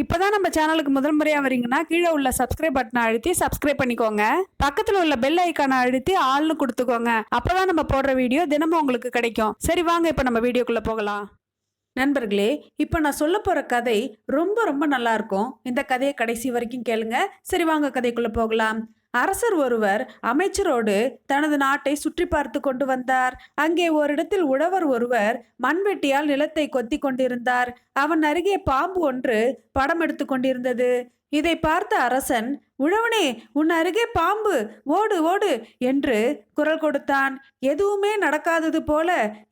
இப்போ தான் நம்ம சேனலுக்கு முதல் முறையாக வரீங்கன்னா கீழே உள்ள சப்ஸ்கிரைப் பட்டனை அழுத்தி சப்ஸ்கிரைப் பண்ணிக்கோங்க. பக்கத்தில் உள்ள பெல் ஐக்கானை அழுத்தி ஆள்னு கொடுத்துக்கோங்க. அப்பதான் நம்ம போடுற வீடியோ தினமும் உங்களுக்கு கிடைக்கும். சரி வாங்க இப்போ நம்ம வீடியோக்குள்ளே போகலாம். நண்பர்களே இப்போ நான் சொல்ல போகிற கதை ரொம்ப ரொம்ப நல்லாயிருக்கும் இந்த கதையை கடைசி வரைக்கும் கேளுங்க. சரி வாங்க கதைக்குள்ளே போகலாம். அரசர் ஒருவர் அமைச்சரோடு தனது நாட்டை சுற்றி பார்த்து கொண்டு வந்தார். அங்கே ஓரிடத்தில் உழவர் ஒருவர் மண்வெட்டியால் நிலத்தை கொத்தி கொண்டிருந்தார். அவன் அருகே பாம்பு ஒன்று படம் எடுத்து கொண்டிருந்தது. இதை பார்த்த அரசன் உழவனே உன் அருகே பாம்பு ஓடு ஓடு என்று குரல் கொடுத்தான். எதுவுமே நடக்காதது போல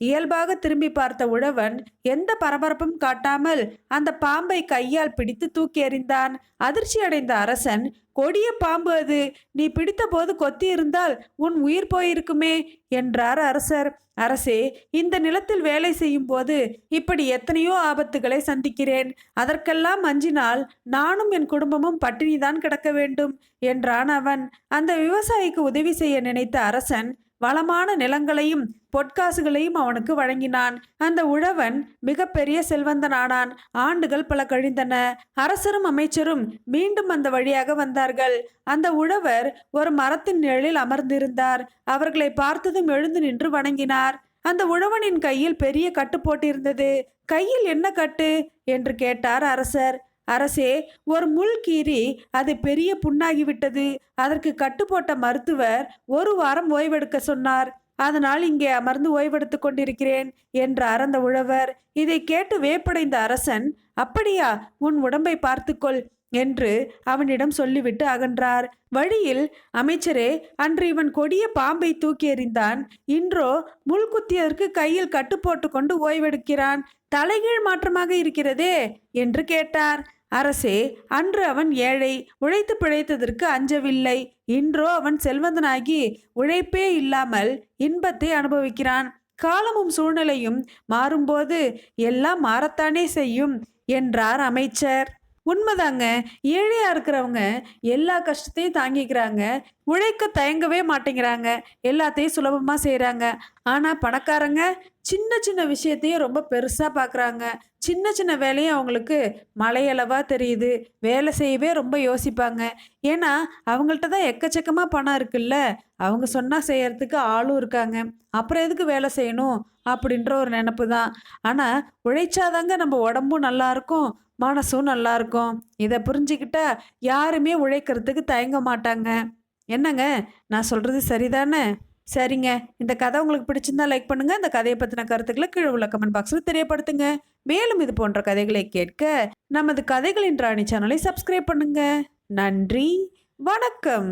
இயல்பாக திரும்பி பார்த்த உழவன் எந்த பரபரப்பும் காட்டாமல் அந்த பாம்பை கையால் பிடித்து தூக்கி எறிந்தான். அதிர்ச்சி அடைந்த அரசன் கொடிய பாம்பு அது. நீ பிடித்த போது கொத்தி இருந்தால் உன் உயிர் போயிருக்குமே என்றார் அரசர். அரசே இந்த நிலத்தில் வேலை செய்யும் போது இப்படி எத்தனையோ ஆபத்துகளை சந்திக்கிறேன். அதற்கெல்லாம் அஞ்சினால் நானும் என் குடும்பமும் பட்டினிதான் கிடக்க வேண்டும் என்றான் அவன். அந்த விவசாயிக்கு உதவி செய்ய நினைத்த அரசன் வளமான நிலங்களையும் பொற்காசுகளையும் அவனுக்கு வழங்கினான். அந்த உழவன் மிகப்பெரிய செல்வந்தனானான். ஆண்டுகள் பல கழிந்தன அரசரும் அமைச்சரும் மீண்டும் அந்த வழியாக வந்தார்கள். அந்த உழவர் ஒரு மரத்தின் நிழலில் அமர்ந்திருந்தார். அவர்களை பார்த்ததும் எழுந்து நின்று வணங்கினார். அந்த உழவனின் கையில் பெரிய கட்டு போட்டிருந்தது. கையில் என்ன கட்டு என்று கேட்டார் அரசர். அரசே ஒரு முள் கீறி அது பெரிய புண்ணாகிவிட்டது. அதற்கு கட்டுப்போட்ட மருத்துவர் ஒரு வாரம் ஓய்வெடுக்க சொன்னார். அதனால் இங்கே அமர்ந்து ஓய்வெடுத்து கொண்டிருக்கிறேன் என்றார் அந்த உழவர். இதை கேட்டு வேப்படைந்த அரசன் அப்படியா உன் உடம்பை பார்த்துக்கொள் என்று அவனிடம் சொல்லிவிட்டு அகன்றார். வழியில் அமைச்சரே அன்று இவன் கொடிய பாம்பை தூக்கி எறிந்தான். இன்றோ முள்குத்தியதற்கு கையில் கட்டு போட்டு கொண்டு ஓய்வெடுக்கிறான். தலைகீழ் மாற்றமாக இருக்கிறதே என்று கேட்டார். அரசே அன்று அவன் ஏழை உழைத்து பிழைத்ததற்கு அஞ்சவில்லை. இன்றோ அவன் செல்வந்தனாகி உழைப்பே இல்லாமல் இன்பத்தை அனுபவிக்கிறான். காலமும் சூழ்நிலையும் மாறும்போது எல்லாம் மாறத்தானே செய்யும் என்றார் அமைச்சர். உண்மைதாங்க ஏழையா இருக்கிறவங்க எல்லா கஷ்டத்தையும் தாங்கிக்கிறாங்க உழைக்க தயங்கவே மாட்டேங்கிறாங்க எல்லாத்தையும் சுலபமாக செய்கிறாங்க ஆனால் பணக்காரங்க சின்ன சின்ன விஷயத்தையும் ரொம்ப பெருசாக பார்க்குறாங்க சின்ன சின்ன வேலையும் அவங்களுக்கு மலையளவாக தெரியுது. வேலை செய்யவே ரொம்ப யோசிப்பாங்க. ஏன்னா அவங்கள்ட்ட தான் எக்கச்சக்கமாக பணம் இருக்குல்ல. அவங்க சொன்னால் செய்யறதுக்கு ஆளும் இருக்காங்க. அப்புறம் எதுக்கு வேலை செய்யணும்? அப்படின்ற ஒரு நினப்பு தான். ஆனால் உழைச்சாதாங்க நம்ம உடம்பும் நல்லாயிருக்கும் மனசும் நல்லா இருக்கும். இதை புரிஞ்சுக்கிட்டா யாருமே உழைக்கிறதுக்கு தயங்க மாட்டாங்க. என்னங்க? நான் சொல்கிறது சரிதானே? சரிங்க. இந்த கதை உங்களுக்கு பிடிச்சிருந்தா லைக் பண்ணுங்க. இந்த கதையை பற்றின கருத்துக்களை கீழே உள்ள கமெண்ட் பாக்ஸில் தெரியப்படுத்துங்க. மேலும் இது போன்ற கதைகளை கேட்க நமது கதைகளின் ராணி சேனலை சப்ஸ்கிரைப் பண்ணுங்க. நன்றி. வணக்கம்.